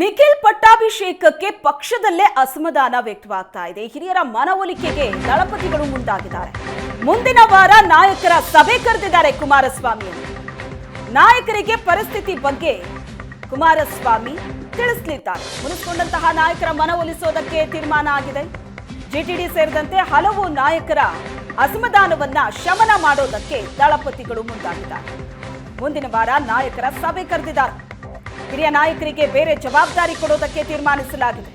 ನಿಖಿಲ್ ಪಟ್ಟಾಭಿಷೇಕಕ್ಕೆ ಪಕ್ಷದಲ್ಲೇ ಅಸಮಾಧಾನ ವ್ಯಕ್ತವಾಗ್ತಾ ಇದೆ. ಹಿರಿಯರ ಮನವೊಲಿಕೆಗೆ ದಳಪತಿಗಳು ಮುಂದಾಗಿದ್ದಾರೆ. ಮುಂದಿನ ವಾರ ನಾಯಕರ ಸಭೆ ಕರೆದಿದ್ದಾರೆ ಕುಮಾರಸ್ವಾಮಿ. ನಾಯಕರಿಗೆ ಪರಿಸ್ಥಿತಿ ಬಗ್ಗೆ ಕುಮಾರಸ್ವಾಮಿ ತಿಳಿಸಲಿದ್ದಾರೆ. ಮುನಿಸಿಕೊಂಡಂತಹ ನಾಯಕರ ಮನವೊಲಿಸೋದಕ್ಕೆ ತೀರ್ಮಾನ ಆಗಿದೆ. ಜಿಟಿಡಿ ಸೇರಿದಂತೆ ಹಲವು ನಾಯಕರ ಅಸಮಾಧಾನವನ್ನ ಶಮನ ಮಾಡೋದಕ್ಕೆ ದಳಪತಿಗಳು ಮುಂದಾಗಿದ್ದಾರೆ. ಮುಂದಿನ ವಾರ ನಾಯಕರ ಸಭೆ ಕರೆದಿದ್ದಾರೆ. ಹಿರಿಯ ನಾಯಕರಿಗೆ ಬೇರೆ ಜವಾಬ್ದಾರಿ ಕೊಡೋದಕ್ಕೆ ತೀರ್ಮಾನಿಸಲಾಗಿದೆ.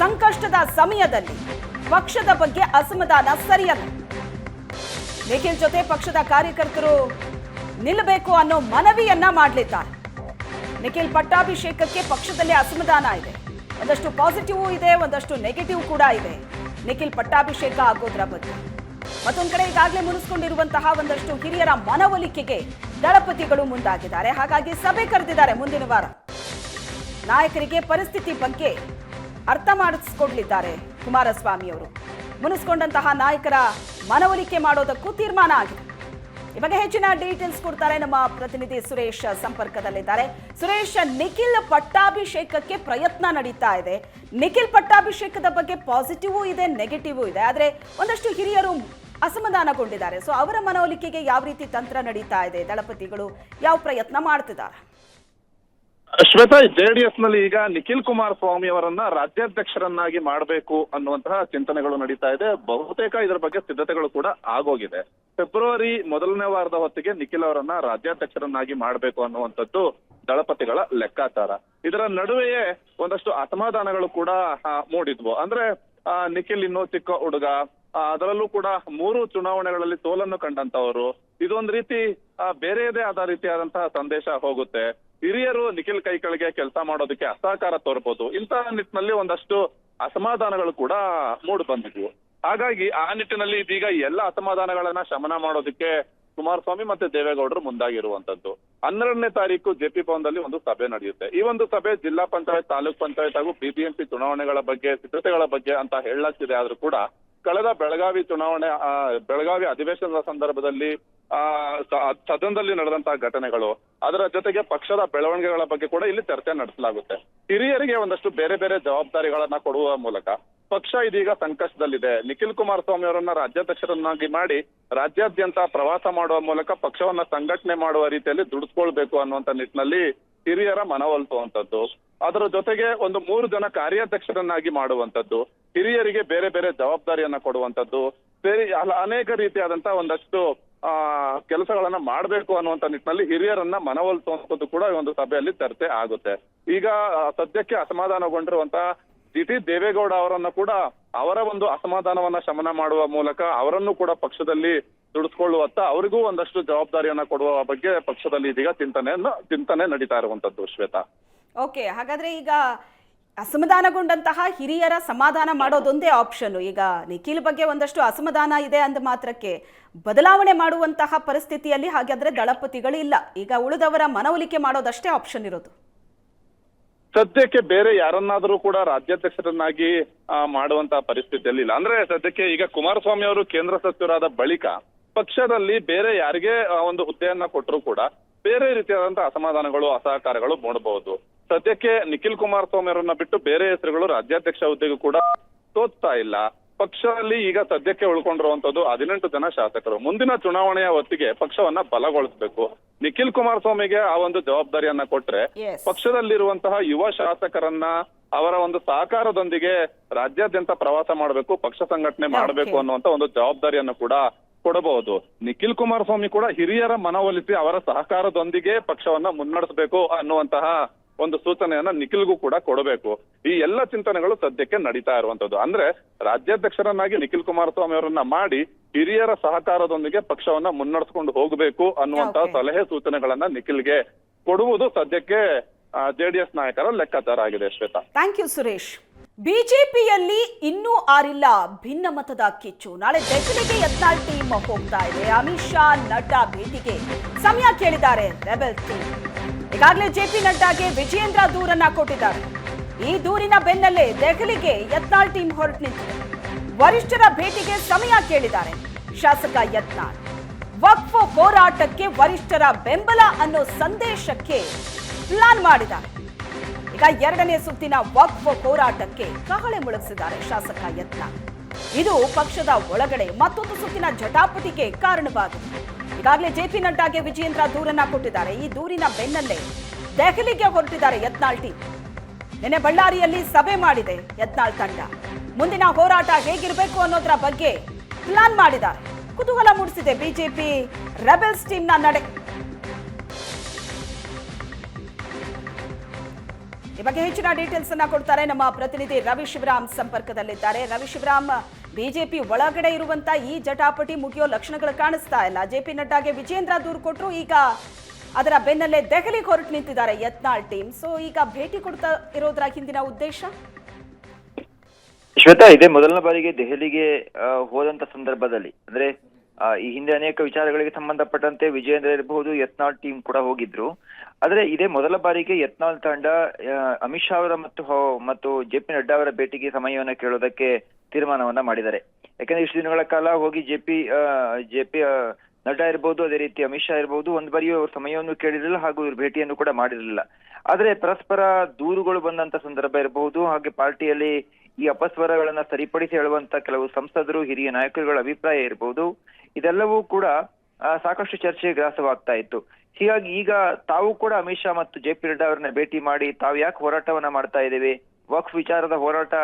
ಸಂಕಷ್ಟದ ಸಮಯದಲ್ಲಿ ಪಕ್ಷದ ಬಗ್ಗೆ ಅಸಮಾಧಾನ ಸರಿಯಲ್ಲ. ನಿಖಿಲ್ ಜೊತೆ ಪಕ್ಷದ ಕಾರ್ಯಕರ್ತರು ನಿಲ್ಲಬೇಕು ಅನ್ನೋ ಮನವಿಯನ್ನ ಮಾಡಲಿದ್ದಾರೆ. ನಿಖಿಲ್ ಪಟ್ಟಾಭಿಷೇಕಕ್ಕೆ ಪಕ್ಷದಲ್ಲಿ ಅಸಮಾಧಾನ ಇದೆ. ಒಂದಷ್ಟು ಪಾಸಿಟಿವ್ ಇದೆ, ಒಂದಷ್ಟು ನೆಗೆಟಿವ್ ಕೂಡ ಇದೆ. ನಿಖಿಲ್ ಪಟ್ಟಾಭಿಷೇಕ ಆಗೋದ್ರ ಬಗ್ಗೆ ಮತ್ತೊಂದು ಕಡೆ ಈಗಾಗಲೇ ಮುನಿಸ್ಕೊಂಡಿರುವಂತಹ ಒಂದಷ್ಟು ಹಿರಿಯರ ಮನವೊಲಿಕೆಗೆ ದಳಪತಿಗಳು ಮುಂದಾಗಿದ್ದಾರೆ. ಹಾಗಾಗಿ ಸಭೆ ಕರೆದಿದ್ದಾರೆ ಮುಂದಿನ ವಾರ. ನಾಯಕರಿಗೆ ಪರಿಸ್ಥಿತಿ ಬಗ್ಗೆ ಅರ್ಥ ಮಾಡಿಸ್ಕೊಡ್ಲಿದ್ದಾರೆ ಕುಮಾರಸ್ವಾಮಿ ಅವರು. ಮುನಿಸ್ಕೊಂಡಂತಹ ನಾಯಕರ ಮನವೊಲಿಕೆ ಮಾಡೋದಕ್ಕೂ ತೀರ್ಮಾನ ಆಗಿದೆ. ಬಗ್ಗೆ ಹೆಚ್ಚಿನ ಡೀಟೇಲ್ಸ್ ಕೊಡ್ತಾರೆ ನಮ್ಮ ಪ್ರತಿನಿಧಿ ಸುರೇಶ್ ಸಂಪರ್ಕದಲ್ಲಿದ್ದಾರೆ. ಸುರೇಶ್, ನಿಖಿಲ್ ಪಟ್ಟಾಭಿಷೇಕಕ್ಕೆ ಪ್ರಯತ್ನ ನಡೀತಾ ಇದೆ. ನಿಖಿಲ್ ಪಟ್ಟಾಭಿಷೇಕದ ಬಗ್ಗೆ ಪಾಸಿಟಿವ್ ಇದೆ, ನೆಗೆಟಿವ್ ಇದೆ. ಆದರೆ ಒಂದಷ್ಟು ಹಿರಿಯರು ಅಸಮಾಧಾನಗೊಂಡಿದ್ದಾರೆ. ಸೊ ಅವರ ಮನವೊಲಿಕೆಗೆ ಯಾವ ರೀತಿ ತಂತ್ರ ನಡೀತಾ ಇದೆ, ದಳಪತಿಗಳು ಯಾವ ಪ್ರಯತ್ನ ಮಾಡ್ತಿದ್ದಾರೆ? ಶ್ವೇತಾ ಜೆಡಿಎಸ್ನಲ್ಲಿ ಈಗ ನಿಖಿಲ್ ಕುಮಾರಸ್ವಾಮಿ ಅವರನ್ನ ರಾಜ್ಯಾಧ್ಯಕ್ಷರನ್ನಾಗಿ ಮಾಡಬೇಕು ಅನ್ನುವಂತಹ ಚಿಂತನೆಗಳು ನಡೀತಾ ಇದೆ. ಬಹುತೇಕ ಇದರ ಬಗ್ಗೆ ಸಿದ್ಧತೆಗಳು ಕೂಡ ಆಗೋಗಿದೆ. ಫೆಬ್ರವರಿ ಮೊದಲನೇ ವಾರದ ಹೊತ್ತಿಗೆ ನಿಖಿಲ್ ಅವರನ್ನ ರಾಜ್ಯಾಧ್ಯಕ್ಷರನ್ನಾಗಿ ಮಾಡಬೇಕು ಅನ್ನುವಂಥದ್ದು ದಳಪತಿಗಳ ಲೆಕ್ಕಾಚಾರ. ಇದರ ನಡುವೆಯೇ ಒಂದಷ್ಟು ಅಸಮಾಧಾನಗಳು ಕೂಡ ಮೂಡಿದ್ವು. ಅಂದ್ರೆ ನಿಖಿಲ್ ಇನ್ನೂ ಚಿಕ್ಕ ಹುಡುಗ ಅದರಲ್ಲೂ ಕೂಡ ಮೂರು ಚುನಾವಣೆಗಳಲ್ಲಿ ಸೋಲನ್ನು ಕಂಡಂತವರು ಇದೊಂದು ರೀತಿ ಬೇರೆಯದೇ ಆದ ರೀತಿಯಾದಂತಹ ಸಂದೇಶ ಹೋಗುತ್ತೆ. ಹಿರಿಯರು ನಿಖಿಲ್ ಕೈಕಳಿಗೆ ಕೆಳಗೆ ಕೆಲಸ ಮಾಡೋದಕ್ಕೆ ಅಸಹಕಾರ ತೋರ್ಬೋದು. ಇಂತಹ ನಿಟ್ಟಿನಲ್ಲಿ ಒಂದಷ್ಟು ಅಸಮಾಧಾನಗಳು ಕೂಡ ಮೂಡ್ ಬಂದಿದ್ವು. ಹಾಗಾಗಿ ಆ ನಿಟ್ಟಿನಲ್ಲಿ ಇದೀಗ ಎಲ್ಲ ಅಸಮಾಧಾನಗಳನ್ನ ಶಮನ ಮಾಡೋದಕ್ಕೆ ಕುಮಾರಸ್ವಾಮಿ ಮತ್ತೆ ದೇವೇಗೌಡರು ಮುಂದಾಗಿರುವಂತದ್ದು ಹನ್ನೆರಡನೇ ತಾರೀಕು ಜೆಪಿ ಭವನದಲ್ಲಿ ಒಂದು ಸಭೆ ನಡೆಯುತ್ತೆ. ಈ ಒಂದು ಸಭೆ ಜಿಲ್ಲಾ ಪಂಚಾಯತ್, ತಾಲೂಕ್ ಪಂಚಾಯತ್ ಹಾಗೂ ಬಿಬಿಎಂಪಿ ಚುನಾವಣೆಗಳ ಬಗ್ಗೆ, ಸಿದ್ಧತೆಗಳ ಬಗ್ಗೆ ಅಂತ ಹೇಳಲಾಗ್ತಿದೆ ಆದ್ರೂ ಕೂಡ, ಕಳೆದ ಬೆಳಗಾವಿ ಚುನಾವಣೆ ಬೆಳಗಾವಿ ಅಧಿವೇಶನದ ಸಂದರ್ಭದಲ್ಲಿ ಸದನದಲ್ಲಿ ನಡೆದಂತಹ ಘಟನೆಗಳು, ಅದರ ಜೊತೆಗೆ ಪಕ್ಷದ ಬೆಳವಣಿಗೆಗಳ ಬಗ್ಗೆ ಕೂಡ ಇಲ್ಲಿ ಚರ್ಚೆ ನಡೆಸಲಾಗುತ್ತೆ. ಹಿರಿಯರಿಗೆ ಒಂದಷ್ಟು ಬೇರೆ ಬೇರೆ ಜವಾಬ್ದಾರಿಗಳನ್ನ ಕೊಡುವ ಮೂಲಕ ಪಕ್ಷ ಇದೀಗ ಸಂಕಷ್ಟದಲ್ಲಿದೆ. ನಿಖಿಲ್ ಕುಮಾರಸ್ವಾಮಿ ಅವರನ್ನ ರಾಜ್ಯಾಧ್ಯಕ್ಷರನ್ನಾಗಿ ಮಾಡಿ ರಾಜ್ಯಾದ್ಯಂತ ಪ್ರವಾಸ ಮಾಡುವ ಮೂಲಕ ಪಕ್ಷವನ್ನ ಸಂಘಟನೆ ಮಾಡುವ ರೀತಿಯಲ್ಲಿ ದುಡಿಸ್ಕೊಳ್ಬೇಕು ಅನ್ನುವಂತ ನಿಟ್ಟಿನಲ್ಲಿ ಹಿರಿಯರ ಮನವೊಲಿಸುವಂತದ್ದು ಅದರ ಜೊತೆಗೆ ಒಂದು ಮೂರು ಜನ ಕಾರ್ಯಾಧ್ಯಕ್ಷರನ್ನಾಗಿ ಮಾಡುವಂತದ್ದು ಹಿರಿಯರಿಗೆ ಬೇರೆ ಬೇರೆ ಜವಾಬ್ದಾರಿಯನ್ನ ಕೊಡುವಂತದ್ದು ಸೇರಿ ಅನೇಕ ರೀತಿಯಾದಂತಹ ಒಂದಷ್ಟು ಕೆಲಸಗಳನ್ನ ಮಾಡಬೇಕು ಅನ್ನುವಂತ ನಿಟ್ಟಿನಲ್ಲಿ ಹಿರಿಯರನ್ನ ಮನವೊಲಿಸುವಂತದ್ದು ಕೂಡ ಈ ಒಂದು ಸಭೆಯಲ್ಲಿ ಚರ್ಚೆ ಆಗುತ್ತೆ. ಈಗ ಸದ್ಯಕ್ಕೆ ಅಸಮಾಧಾನಗೊಂಡಿರುವಂತಹ ಡಿ ಟಿ ದೇವೇಗೌಡ ಅವರನ್ನ ಕೂಡ ಅವರ ಒಂದು ಅಸಮಾಧಾನವನ್ನ ಶಮನ ಮಾಡುವ ಮೂಲಕ ಅವರನ್ನು ಕೂಡ ಪಕ್ಷದಲ್ಲಿ ದುಡಿಸ್ಕೊಳ್ಳುವತ್ತ ಅವರಿಗೂ ಒಂದಷ್ಟು ಜವಾಬ್ದಾರಿಯನ್ನ ಕೊಡುವ ಬಗ್ಗೆ ಪಕ್ಷದಲ್ಲಿ ಇದೀಗ ಚಿಂತನೆಯನ್ನ, ಚಿಂತನೆ ನಡೀತಾ ಇರುವಂತದ್ದು ಶ್ವೇತಾ. ಓಕೆ, ಹಾಗಾದ್ರೆ ಈಗ ಅಸಮಾಧಾನಗೊಂಡಂತಹ ಹಿರಿಯರ ಸಮಾಧಾನ ಮಾಡೋದೊಂದೇ ಆಪ್ಷನ್ ಈಗ ನಿಖಿಲ್ ಬಗ್ಗೆ ಒಂದಷ್ಟು ಅಸಮಾಧಾನ ಇದೆ ಅಂದ ಮಾತ್ರಕ್ಕೆ ಬದಲಾವಣೆ ಮಾಡುವಂತಹ ಪರಿಸ್ಥಿತಿಯಲ್ಲಿ ಹಾಗಾದ್ರೆ ದಳಪತಿಗಳು ಇಲ್ಲ ಈಗ ಉಳಿದವರ ಮನವೊಲಿಕೆ ಮಾಡೋದಷ್ಟೇ ಆಪ್ಷನ್ ಇರೋದು. ಸದ್ಯಕ್ಕೆ ಬೇರೆ ಯಾರನ್ನಾದರೂ ಕೂಡ ರಾಜ್ಯಾಧ್ಯಕ್ಷರನ್ನಾಗಿ ಮಾಡುವಂತಹ ಪರಿಸ್ಥಿತಿಯಲ್ಲಿ ಇಲ್ಲ. ಅಂದ್ರೆ ಸದ್ಯಕ್ಕೆ ಈಗ ಕುಮಾರಸ್ವಾಮಿ ಅವರು ಕೇಂದ್ರ ಸಚಿವರಾದ ಬಳಿಕ ಪಕ್ಷದಲ್ಲಿ ಬೇರೆ ಯಾರಿಗೆ ಒಂದು ಹುದ್ದೆಯನ್ನ ಕೊಟ್ಟರು ಕೂಡ ಬೇರೆ ರೀತಿಯಾದಂತಹ ಅಸಮಾಧಾನಗಳು, ಅಸಹಕಾರಗಳು ಮೂಡಬಹುದು. ಸದ್ಯಕ್ಕೆ ನಿಖಿಲ್ ಕುಮಾರಸ್ವಾಮಿ ಅವರನ್ನ ಬಿಟ್ಟು ಬೇರೆ ಹೆಸರುಗಳು ರಾಜ್ಯಾಧ್ಯಕ್ಷ ಹುದ್ದೆಗೂ ಕೂಡ ತೋಚ್ತಾ ಇಲ್ಲ ಪಕ್ಷದಲ್ಲಿ ಈಗ ಸದ್ಯಕ್ಕೆ ಉಳ್ಕೊಂಡಿರುವಂತದ್ದು ಹದಿನೆಂಟು ಜನ ಶಾಸಕರು ಮುಂದಿನ ಚುನಾವಣೆಯ ಹೊತ್ತಿಗೆ ಪಕ್ಷವನ್ನ ಬಲಗೊಳಿಸಬೇಕು ನಿಖಿಲ್ ಕುಮಾರಸ್ವಾಮಿಗೆ ಆ ಒಂದು ಜವಾಬ್ದಾರಿಯನ್ನ ಕೊಟ್ರೆ. ಪಕ್ಷದಲ್ಲಿರುವಂತಹ ಯುವ ಶಾಸಕರನ್ನ ಅವರ ಒಂದು ಸಹಕಾರದೊಂದಿಗೆ ರಾಜ್ಯಾದ್ಯಂತ ಪ್ರವಾಸ ಮಾಡಬೇಕು ಪಕ್ಷ ಸಂಘಟನೆ ಮಾಡಬೇಕು. ಅನ್ನುವಂತ ಒಂದು ಜವಾಬ್ದಾರಿಯನ್ನು ಕೂಡ ಕೊಡಬಹುದು ನಿಖಿಲ್ ಕುಮಾರಸ್ವಾಮಿ ಕೂಡ ಹಿರಿಯರ ಮನವೊಲಿಸಿ ಅವರ ಸಹಕಾರದೊಂದಿಗೆ ಪಕ್ಷವನ್ನ ಮುನ್ನಡೆಸಬೇಕು ಅನ್ನುವಂತಹ ಒಂದು ಸೂಚನೆಯನ್ನ ನಿಖಿಲ್ಗೂ ಕೂಡ ಕೊಡಬೇಕು. ಈ ಎಲ್ಲ ಚಿಂತನೆಗಳು ಸದ್ಯಕ್ಕೆ ನಡೀತಾ ಇರುವಂತದ್ದು. ಅಂದ್ರೆ ರಾಜ್ಯಾಧ್ಯಕ್ಷರನ್ನಾಗಿ ನಿಖಿಲ್ ಕುಮಾರಸ್ವಾಮಿ ಅವರನ್ನ ಮಾಡಿ ಹಿರಿಯರ ಸಹಕಾರದೊಂದಿಗೆ ಪಕ್ಷವನ್ನ ಮುನ್ನಡೆಸ್ಕೊಂಡು ಹೋಗಬೇಕು ಅನ್ನುವಂತಹ ಸಲಹೆ ಸೂಚನೆಗಳನ್ನ ನಿಖಿಲ್ಗೆ ಕೊಡುವುದು ಸದ್ಯಕ್ಕೆ ಜೆಡಿಎಸ್ ನಾಯಕರ ಲೆಕ್ಕಾಚಾರ ಆಗಿದೆ ಶ್ವೇತಾ. Thank you Suresh. ಬಿಜೆಪಿಯಲ್ಲಿ ಇನ್ನೂ ಆರಿಲ್ಲ ಭಿನ್ನ ಮತದ ಕಿಚ್ಚು. ನಾಳೆ ದೆಹಲಿಗೆ ಯತ್ನಾಳ್ ಟೀಮ್ ಹೋಗ್ತಾ ಇದೆ. ಅಮಿತ್ ಶಾ ನಡ್ಡಾ ಭೇಟಿಗೆ. ಸಮಯ ಕೇಳಿದ್ದಾರೆ ರೆಬೆಲ್ ಟೀಮ್ ಈಗಾಗಲೇ ಜೆಪಿ ನಡ್ಡಾಗೆ ವಿಜಯೇಂದ್ರ ದೂರನ್ನ ಕೊಟ್ಟಿದ್ದಾರೆ. ಈ ದೂರಿನ ಬೆನ್ನಲ್ಲೇ ದೆಹಲಿಗೆ ಯತ್ನಾಳ್ ಟೀಮ್ ಹೊರಟು ನಿಂತಿದೆ. ವರಿಷ್ಠರ ಭೇಟಿಗೆ ಸಮಯ ಕೇಳಿದ್ದಾರೆ. ಶಾಸಕ ಯತ್ನಾಳ್, ವಕ್ಫ್ ಹೋರಾಟಕ್ಕೆ ವರಿಷ್ಠರ ಬೆಂಬಲ ಅನ್ನೋ ಸಂದೇಶಕ್ಕೆ ಪ್ಲಾನ್ ಮಾಡಿದ್ದಾರೆ. ಈಗ ಎರಡನೇ ಸುತ್ತಿನ ವಕ್ಫ್ ಹೋರಾಟಕ್ಕೆ ಕಹಳೆ ಮುಳುಗಿಸಿದ್ದಾರೆ ಶಾಸಕ ಯತ್ನ ಇದು ಪಕ್ಷದ ಒಳಗಡೆ ಮತ್ತೊಂದು ಸುತ್ತಿನ ಜಟಾಪಟಿಗೆ ಕಾರಣವಾಗಿದೆ. ಈಗಾಗಲೇ ಜೆಪಿ ನಡ್ಡಾಗೆ ವಿಜಯೇಂದ್ರ ದೂರನ್ನ ಕೊಟ್ಟಿದ್ದಾರೆ. ಈ ದೂರಿನ ಬೆನ್ನಲ್ಲೇ ದೆಹಲಿಗೆ ಹೊರಟಿದ್ದಾರೆ ಯತ್ನಾಳ್ ಟೀಮ್. ನಿನ್ನೆ ಬಳ್ಳಾರಿಯಲ್ಲಿ ಸಭೆ ಮಾಡಿದೆ ಯತ್ನಾಳ್ ತಂಡ. ಮುಂದಿನ ಹೋರಾಟ ಹೇಗಿರಬೇಕು ಅನ್ನೋದರ ಬಗ್ಗೆ ಪ್ಲಾನ್ ಮಾಡಿದ್ದಾರೆ. ಕುತೂಹಲ ಮೂಡಿಸಿದೆ ಬಿಜೆಪಿ ರೆಬೆಲ್ಸ್ ಟೀಮ್ನ ನಡೆ ಈ ಬಗ್ಗೆ ಹೆಚ್ಚಿನ ಡೀಟೇಲ್ಸ್ ಅನ್ನ ಕೊಡ್ತಾರೆ ನಮ್ಮ ಪ್ರತಿನಿಧಿ ರವಿ ಶಿವರಾಮ್ ಸಂಪರ್ಕದಲ್ಲಿದ್ದಾರೆ. ರವಿ ಶಿವರಾಮ್, ಬಿಜೆಪಿ ಒಳಗಡೆ ಇರುವಂತ ಈ ಜಟಾಪಟಿ ಮುಗಿಯೋ ಲಕ್ಷಣಗಳು ಕಾಣಿಸ್ತಾ ಇಲ್ಲ. ಜೆಪಿ ನಡ್ಡಾಗೆ ವಿಜೇಂದ್ರ ದೂರು ಕೊಟ್ಟರು ಈಗ ಅದರ ಬೆನ್ನಲ್ಲೇ ದೆಹಲಿಗೆ ಹೊರಟು ನಿಂತಿದ್ದಾರೆ ಯತ್ನಾಳ್ ಟೀಮ್. ಸೊ ಈಗ ಭೇಟಿ ಕೊಡ್ತಾ ಇರೋದ್ರ ಹಿಂದಿನ ಉದ್ದೇಶ? ಶ್ವೇತಾ, ಇದೇ ಮೊದಲನೇ ಬಾರಿಗೆ ದೆಹಲಿಗೆ ಹೋದಂತ ಸಂದರ್ಭದಲ್ಲಿ, ಅಂದ್ರೆ ಈ ಹಿಂದೆ ಅನೇಕ ವಿಚಾರಗಳಿಗೆ ಸಂಬಂಧಪಟ್ಟಂತೆ ವಿಜಯೇಂದ್ರ ಇರಬಹುದು, ಯತ್ನಾಳ್ ಟೀಮ್ ಕೂಡ ಹೋಗಿದ್ರು. ಆದ್ರೆ ಇದೇ ಮೊದಲ ಬಾರಿಗೆ ಯತ್ನಾಲ್ ತಂಡ ಅಮಿತ್ ಶಾ ಅವರ ಮತ್ತು ಮತ್ತು ಜೆ ಪಿ ನಡ್ಡಾ ಅವರ ಭೇಟಿಗೆ ಸಮಯವನ್ನು ಕೇಳೋದಕ್ಕೆ ತೀರ್ಮಾನವನ್ನ ಮಾಡಿದ್ದಾರೆ. ಯಾಕಂದ್ರೆ ಇಷ್ಟು ದಿನಗಳ ಕಾಲ ಹೋಗಿ J P J P Nadda ಇರಬಹುದು ಅದೇ ರೀತಿ ಅಮಿತ್ ಶಾ ಇರಬಹುದು ಒಂದ್ ಬಾರಿಯೂ ಅವರು ಸಮಯವನ್ನು ಕೇಳಿರಲಿಲ್ಲ ಹಾಗೂ ಇವ್ರ ಭೇಟಿಯನ್ನು ಕೂಡ ಮಾಡಿರಲಿಲ್ಲ. ಆದ್ರೆ ಪರಸ್ಪರ ದೂರುಗಳು ಬಂದಂತ ಸಂದರ್ಭ ಇರಬಹುದು ಹಾಗೆ ಪಾರ್ಟಿಯಲ್ಲಿ ಈ ಅಪಸ್ವರಗಳನ್ನ ಸರಿಪಡಿಸಿ ಹೇಳುವಂತ ಕೆಲವು ಸಂಸದರು, ಹಿರಿಯ ನಾಯಕರುಗಳ ಅಭಿಪ್ರಾಯ ಇರಬಹುದು ಇದೆಲ್ಲವೂ ಕೂಡ ಸಾಕಷ್ಟು ಚರ್ಚೆಗೆ ಗ್ರಾಸವಾಗ್ತಾ ಇತ್ತು. ಹೀಗಾಗಿ ಈಗ ತಾವು ಕೂಡ ಅಮಿತ್ ಶಾ ಮತ್ತು ಜೆ ಪಿ ನಡ್ಡಾ ಅವರನ್ನ ಭೇಟಿ ಮಾಡಿ ತಾವು ಯಾಕೆ ಹೋರಾಟವನ್ನ ಮಾಡ್ತಾ ಇದ್ದೇವೆ? ವಕ್ಫ್ ವಿಚಾರದ ಹೋರಾಟ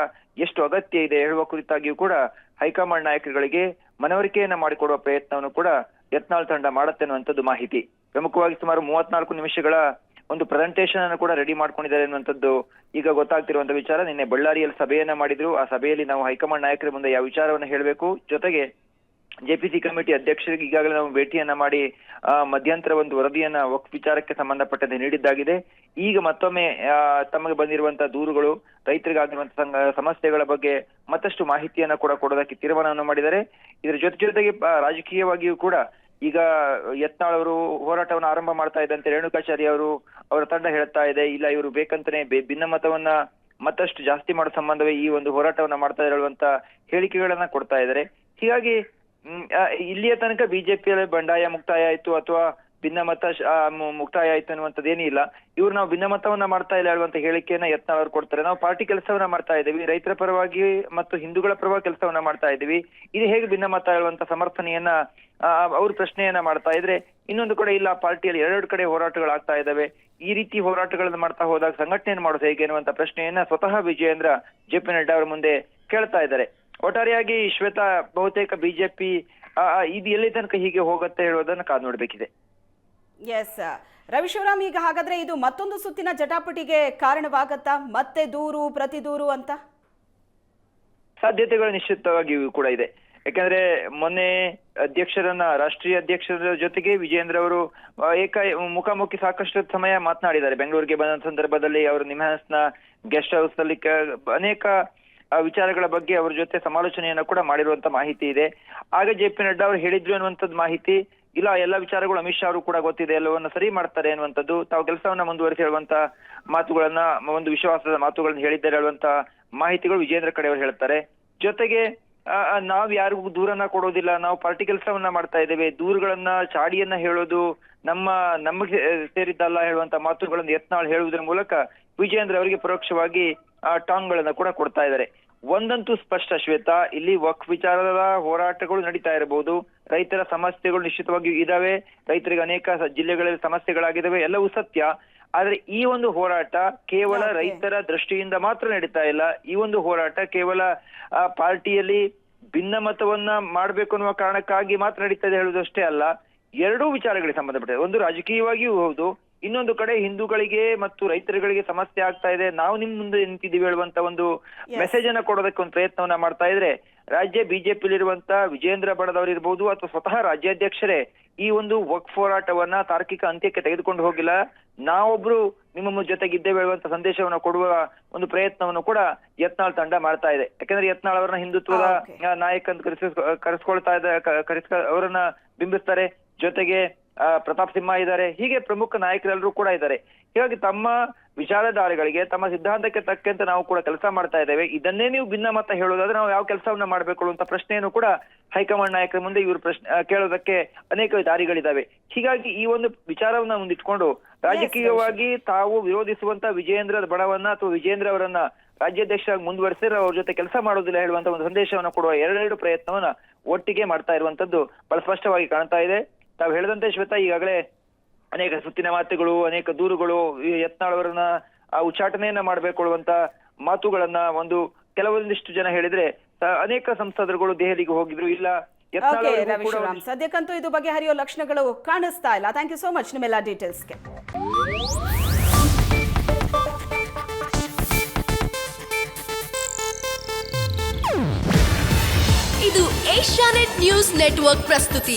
ಎಷ್ಟು ಅಗತ್ಯ ಇದೆ ಹೇಳುವ ಕುರಿತಾಗಿಯೂ ಕೂಡ ಹೈಕಮಾಂಡ್ ನಾಯಕರುಗಳಿಗೆ ಮನವರಿಕೆಯನ್ನ ಮಾಡಿಕೊಡುವ ಪ್ರಯತ್ನವನ್ನು ಕೂಡ ಯತ್ನಾಳ್ ತಂಡ ಮಾಡುತ್ತೆ ಅನ್ನುವಂಥದ್ದು ಮಾಹಿತಿ. ಪ್ರಮುಖವಾಗಿ ಸುಮಾರು ಮೂವತ್ನಾಲ್ಕು ನಿಮಿಷಗಳ ಒಂದು ಪ್ರೆಸೆಂಟೇಷನ್ ಅನ್ನು ಕೂಡ ರೆಡಿ ಮಾಡ್ಕೊಂಡಿದ್ದಾರೆ ಅನ್ನುವಂಥದ್ದು ಈಗ ಗೊತ್ತಾಗ್ತಿರುವಂತ ವಿಚಾರ. ನಿನ್ನೆ ಬಳ್ಳಾರಿಯಲ್ಲಿ ಸಭೆಯನ್ನ ಮಾಡಿದ್ರು. ಆ ಸಭೆಯಲ್ಲಿ ನಾವು ಹೈಕಮಾಂಡ್ ನಾಯಕರ ಮುಂದೆ ಯಾವ ವಿಚಾರವನ್ನು ಹೇಳಬೇಕು? ಜೊತೆಗೆ ಜೆಪಿಸಿ ಕಮಿಟಿ ಅಧ್ಯಕ್ಷರಿಗೆ ಈಗಾಗಲೇ ನಾವು ಭೇಟಿಯನ್ನ ಮಾಡಿ ಮಧ್ಯಂತರ ಒಂದು ವರದಿಯನ್ನ ವಕ್ ವಿಚಾರಕ್ಕೆ ಸಂಬಂಧಪಟ್ಟಂತೆ ನೀಡಿದ್ದಾಗಿದೆ. ಈಗ ಮತ್ತೊಮ್ಮೆ ತಮಗೆ ಬಂದಿರುವಂತಹ ದೂರುಗಳು ರೈತರಿಗಾಗಿರುವಂತಹ ಸಮಸ್ಯೆಗಳ ಬಗ್ಗೆ ಮತ್ತಷ್ಟು ಮಾಹಿತಿಯನ್ನ ಕೂಡ ಕೊಡೋದಕ್ಕೆ ತೀರ್ಮಾನವನ್ನು ಮಾಡಿದ್ದಾರೆ. ಇದರ ಜೊತೆ ಜೊತೆಗೆ ರಾಜಕೀಯವಾಗಿಯೂ ಕೂಡ ಈಗ ಯತ್ನಾಳ್ ಅವರು ಹೋರಾಟವನ್ನು ಆರಂಭ ಮಾಡ್ತಾ ಇದ್ದಂತೆ ರೇಣುಕಾಚಾರ್ಯ ಅವರು, ಅವರ ತಂಡ ಹೇಳ್ತಾ ಇದೆ, ಇಲ್ಲ ಇವರು ಬೇಕಂತಾನೆ ಬೆ- ಭಿನ್ನಮತವನ್ನ ಮತ್ತಷ್ಟು ಜಾಸ್ತಿ ಮಾಡೋ ಸಂಬಂಧವೇ ಈ ಒಂದು ಹೋರಾಟವನ್ನ ಮಾಡ್ತಾ ಇರುವಂತ ಹೇಳಿಕೆಗಳನ್ನ ಕೊಡ್ತಾ ಇದ್ದಾರೆ. ಹೀಗಾಗಿ ಇಲ್ಲಿಯ ತನಕ ಬಿಜೆಪಿಯಲ್ಲಿ ಬಂಡಾಯ ಮುಕ್ತಾಯ ಆಯ್ತು ಅಥವಾ ಭಿನ್ನಮತ ಮುಕ್ತಾಯ ಆಯ್ತು ಅನ್ನುವಂಥದ್ದು ಏನಿಲ್ಲ ಇವ್ರು ನಾವು ಭಿನ್ನಮತವನ್ನ ಮಾಡ್ತಾ ಇಲ್ಲ ಹೇಳುವಂತ ಹೇಳಿಕೆಯನ್ನ ಯತ್ನ ಅವರು ಕೊಡ್ತಾರೆ. ನಾವು ಪಾರ್ಟಿ ಕೆಲಸವನ್ನ ಮಾಡ್ತಾ ಇದ್ದೀವಿ. ರೈತರ ಪರವಾಗಿ ಮತ್ತು ಹಿಂದೂಗಳ ಪರವಾಗಿ ಕೆಲಸವನ್ನ ಮಾಡ್ತಾ ಇದ್ದೀವಿ. ಇದು ಹೇಗೆ ಭಿನ್ನಮತ ಹೇಳುವಂತ ಸಮರ್ಥನೆಯನ್ನ ಅವ್ರ ಪ್ರಶ್ನೆಯನ್ನ ಮಾಡ್ತಾ ಇದ್ರೆ ಇನ್ನೊಂದು ಕಡೆ ಇಲ್ಲ, ಪಾರ್ಟಿಯಲ್ಲಿ ಎರಡೆರಡು ಕಡೆ ಹೋರಾಟಗಳಾಗ್ತಾ ಇದಾವೆ ಈ ರೀತಿ ಹೋರಾಟಗಳನ್ನು ಮಾಡ್ತಾ ಹೋದಾಗ ಸಂಘಟನೆಯನ್ನು ಮಾಡೋದು ಹೇಗೆ ಅನ್ನುವಂತ ಪ್ರಶ್ನೆಯನ್ನ ಸ್ವತಃ ವಿಜಯೇಂದ್ರ ಜೆ ಪಿ ಅವರ ಮುಂದೆ ಕೇಳ್ತಾ ಇದ್ದಾರೆ. ಒಟ್ಟಾರೆಯಾಗಿ ಶ್ವೇತಾ ಬಹುತೇಕ ಬಿಜೆಪಿ ಇದು ಎಲ್ಲಿ ತನಕ ಹೀಗೆ ಹೋಗುತ್ತೆ ಹೇಳೋದನ್ನ ಕಾದು ನೋಡ್ಬೇಕಿದೆ. ಎಸ್ ರವಿಶಿವರಾಮ್ ಈಗ ಹಾಗಾದ್ರೆ ಇದು ಮತ್ತೊಂದು ಸುತ್ತಿನ ಜಟಾಪಟಿಗೆ ಕಾರಣವಾಗತ್ತಾ? ಮತ್ತೆ ದೂರು ಪ್ರತಿ ದೂರು ಅಂತ? ಸಾಧ್ಯತೆಗಳು ನಿಶ್ಚಿತವಾಗಿಯೂ ಕೂಡ ಇದೆ. ಯಾಕಂದ್ರೆ ಮೊನ್ನೆ ಅಧ್ಯಕ್ಷರನ್ನ ರಾಷ್ಟ್ರೀಯ ಅಧ್ಯಕ್ಷರ ಜೊತೆಗೆ ವಿಜೇಂದ್ರ ಅವರು ಏಕ ಮುಖಾಮುಖಿ ಸಾಕಷ್ಟು ಸಮಯ ಮಾತನಾಡಿದ್ದಾರೆ. ಬೆಂಗಳೂರಿಗೆ ಬಂದ ಸಂದರ್ಭದಲ್ಲಿ ಅವರು ನಿಮ್ಹಾನ್ಸ್ನ ಗೆಸ್ಟ್ ಹೌಸ್ನಲ್ಲಿ ಅನೇಕ ವಿಚಾರಗಳ ಬಗ್ಗೆ ಅವರ ಜೊತೆ ಸಮಾಲೋಚನೆಯನ್ನ ಕೂಡ ಮಾಡಿರುವಂತ ಮಾಹಿತಿ ಇದೆ. ಆಗ ಜೆ ಪಿ ನಡ್ಡಾ ಅವರು ಹೇಳಿದ್ರು ಅನ್ನುವಂಥದ್ದು ಮಾಹಿತಿ. ಇಲ್ಲ, ಎಲ್ಲ ವಿಚಾರಗಳು ಅಮಿತ್ ಶಾ ಅವರು ಕೂಡ ಗೊತ್ತಿದೆ, ಎಲ್ಲವನ್ನ ಸರಿ ಮಾಡ್ತಾರೆ ಅನ್ನುವಂಥದ್ದು ತಾವು ಕೆಲಸವನ್ನ ಮುಂದುವರಿಸಿ ಹೇಳುವಂತ ಮಾತುಗಳನ್ನ, ಒಂದು ವಿಶ್ವಾಸದ ಮಾತುಗಳನ್ನ ಹೇಳಿದ್ದಾರೆ ಹೇಳುವಂತ ಮಾಹಿತಿಗಳು ವಿಜೇಂದ್ರ ಕಡೆ ಅವರು ಹೇಳ್ತಾರೆ ಜೊತೆಗೆ ನಾವ್ ಯಾರಿಗೂ ದೂರನ್ನ ಕೊಡೋದಿಲ್ಲ, ನಾವು ಪಾರ್ಟಿ ಕೆಲಸವನ್ನ ಮಾಡ್ತಾ ಇದ್ದೇವೆ. ದೂರುಗಳನ್ನ, ಚಾಡಿಯನ್ನ ಹೇಳೋದು ನಮ್ಮ, ನಮಗೆ ಸೇರಿದ್ದಲ್ಲ ಹೇಳುವಂತ ಮಾತುಗಳನ್ನು ಯತ್ನಾಳ್ ಹೇಳುವುದರ ಮೂಲಕ ವಿಜೇಂದ್ರ ಅವರಿಗೆ ಪರೋಕ್ಷವಾಗಿ, ಆ, ಟಾಂಗ್ಗಳನ್ನ ಕೂಡ ಕೊಡ್ತಾ ಇದ್ದಾರೆ. ಒಂದಂತೂ ಸ್ಪಷ್ಟ ಶ್ವೇತಾ. ಇಲ್ಲಿ ವಕ್ ವಿಚಾರದ ಹೋರಾಟಗಳು ನಡೀತಾ ಇರಬಹುದು. ರೈತರ ಸಮಸ್ಯೆಗಳು ನಿಶ್ಚಿತವಾಗಿಯೂ ಇದಾವೆ. ರೈತರಿಗೆ ಅನೇಕ ಜಿಲ್ಲೆಗಳಲ್ಲಿ ಸಮಸ್ಯೆಗಳಾಗಿದ್ದಾವೆ ಎಲ್ಲವೂ ಸತ್ಯ. ಆದ್ರೆ ಈ ಒಂದು ಹೋರಾಟ ಕೇವಲ ರೈತರ ದೃಷ್ಟಿಯಿಂದ ಮಾತ್ರ ನಡೀತಾ ಇಲ್ಲ. ಈ ಒಂದು ಹೋರಾಟ ಕೇವಲ ಆ, ಪಾರ್ಟಿಯಲ್ಲಿ ಭಿನ್ನಮತವನ್ನ ಮಾಡ್ಬೇಕು ಅನ್ನುವ ಕಾರಣಕ್ಕಾಗಿ ಮಾತ್ರ ನಡೀತಾ ಇದೆ ಹೇಳುವುದಷ್ಟೇ ಅಲ್ಲ. ಎರಡೂ ವಿಚಾರಗಳಿಗೆ ಸಂಬಂಧಪಟ್ಟಿದೆ. ಒಂದು ರಾಜಕೀಯವಾಗಿಯೂ ಹೌದು. ಇನ್ನೊಂದು ಕಡೆ ಹಿಂದೂಗಳಿಗೆ ಮತ್ತು ರೈತರುಗಳಿಗೆ ಸಮಸ್ಯೆ ಆಗ್ತಾ ಇದೆ. ನಾವು ನಿಮ್ ಮುಂದೆ ನಿಂತಿದ್ದೀವಿ ಹೇಳುವಂತ ಒಂದು ಮೆಸೇಜ್ ಅನ್ನ ಕೊಡೋದಕ್ಕೆ ಒಂದು ಪ್ರಯತ್ನವನ್ನ ಮಾಡ್ತಾ ಇದ್ರೆ ರಾಜ್ಯ ಬಿಜೆಪಿಲಿರುವಂತ ವಿಜೇಂದ್ರ ಬಣದವರು ಇರ್ಬೋದು ಅಥವಾ ಸ್ವತಃ ರಾಜ್ಯಾಧ್ಯಕ್ಷರೇ ಈ ಒಂದು ವಕ್ ಹೋರಾಟವನ್ನ ತಾರ್ಕಿಕ ಅಂತ್ಯಕ್ಕೆ ತೆಗೆದುಕೊಂಡು ಹೋಗಿಲ್ಲ. ನಾವೊಬ್ರು ನಿಮ್ಮ ಜೊತೆಗಿದ್ದೇವೆ ಹೇಳುವಂತ ಸಂದೇಶವನ್ನ ಕೊಡುವ ಒಂದು ಪ್ರಯತ್ನವನ್ನು ಕೂಡ ಯತ್ನಾಳ್ ತಂಡ ಮಾಡ್ತಾ ಇದೆ. ಯಾಕಂದ್ರೆ ಯತ್ನಾಳ್ ಅವರನ್ನ ಹಿಂದುತ್ವದ okay. ನಾಯಕ ಅಂತ ಕರೆಸ್ ಕರೆಸ್ಕೊಳ್ತಾ ಇದ್ದ ಕರೆಸ್ ಕರೆಸ್ಕ ಅವರನ್ನ ಬಿಂಬಿಸ್ತಾರೆ. ಜೊತೆಗೆ ಪ್ರತಾಪ್ ಸಿಂಹ ಇದ್ದಾರೆ. ಹೀಗೆ ಪ್ರಮುಖ ನಾಯಕರೆಲ್ಲರೂ ಕೂಡ ಇದ್ದಾರೆ. ಹೀಗಾಗಿ ತಮ್ಮ ವಿಚಾರಧಾರೆಗಳಿಗೆ, ತಮ್ಮ ಸಿದ್ಧಾಂತಕ್ಕೆ ತಕ್ಕಂತೆ ನಾವು ಕೂಡ ಕೆಲಸ ಮಾಡ್ತಾ ಇದ್ದೇವೆ. ಇದನ್ನೇ ನೀವು ಭಿನ್ನ ಮತ ಹೇಳೋದಾದ್ರೆ ನಾವು ಯಾವ ಕೆಲಸವನ್ನ ಮಾಡಬೇಕು ಅಂತ ಪ್ರಶ್ನೆಯನ್ನು ಕೂಡ ಹೈಕಮಾಂಡ್ ನಾಯಕರ ಮುಂದೆ ಇವರು ಪ್ರಶ್ನೆ ಕೇಳೋದಕ್ಕೆ ಅನೇಕ ದಾರಿಗಳಿದಾವೆ ಹೀಗಾಗಿ ಈ ಒಂದು ವಿಚಾರವನ್ನ ಮುಂದಿಟ್ಕೊಂಡು ರಾಜಕೀಯವಾಗಿ ತಾವು ವಿರೋಧಿಸುವಂತ ವಿಜಯೇಂದ್ರ ಬಡವನ್ನ ಅಥವಾ ವಿಜೇಂದ್ರ ಅವರನ್ನ ರಾಜ್ಯಾಧ್ಯಕ್ಷರಾಗಿ ಮುಂದುವರೆಸಿದ್ರೆ ಅವ್ರ ಜೊತೆ ಕೆಲಸ ಮಾಡೋದಿಲ್ಲ ಹೇಳುವಂತ ಒಂದು ಸಂದೇಶವನ್ನ ಕೊಡುವ ಎರಡೆರಡು ಪ್ರಯತ್ನವನ್ನ ಒಟ್ಟಿಗೆ ಮಾಡ್ತಾ ಇರುವಂತದ್ದು ಬಹಳ ಸ್ಪಷ್ಟವಾಗಿ ಕಾಣ್ತಾ ಇದೆ. ತಾವು ಹೇಳಿದಂತೆ ಶ್ವೇತಾ ಈಗಾಗಲೇ ಅನೇಕ ಸುತ್ತಿನ ಮಾತುಗಳು ಅನೇಕ ದೂರುಗಳು ಯತ್ನಾಳವರನ್ನ ಯತ್ನಾಳ್ ಆ ಉಚ್ಚಾಟನೆಯನ್ನ ಮಾಡಬೇಕೊಳ್ಳುವಂತ ಮಾತುಗಳನ್ನ ಒಂದು ಕೆಲವೊಂದಿಷ್ಟು ಜನ ಹೇಳಿದ್ರೆ ಅನೇಕ ಸಂಸದರುಗಳು ದೆಹಲಿಗೆ ಹೋಗಿದ್ರು ಇಲ್ಲ ಸದ್ಯಕ್ಕಂತೂ ಇದು ಬಗೆಹರಿಯೋ ಲಕ್ಷಣಗಳು ಕಾಣಿಸ್ತಾ ಇಲ್ಲ. ಥ್ಯಾಂಕ್ ಯು ಸೋ ಮಚ್ ನಿಮ್ಮೆಲ್ಲ ಡೀಟೇಲ್ಸ್ಗೆ. ಇದು ಏಷ್ಯಾನೆಟ್ ನ್ಯೂಸ್ ನೆಟ್ವರ್ಕ್ ಪ್ರಸ್ತುತಿ.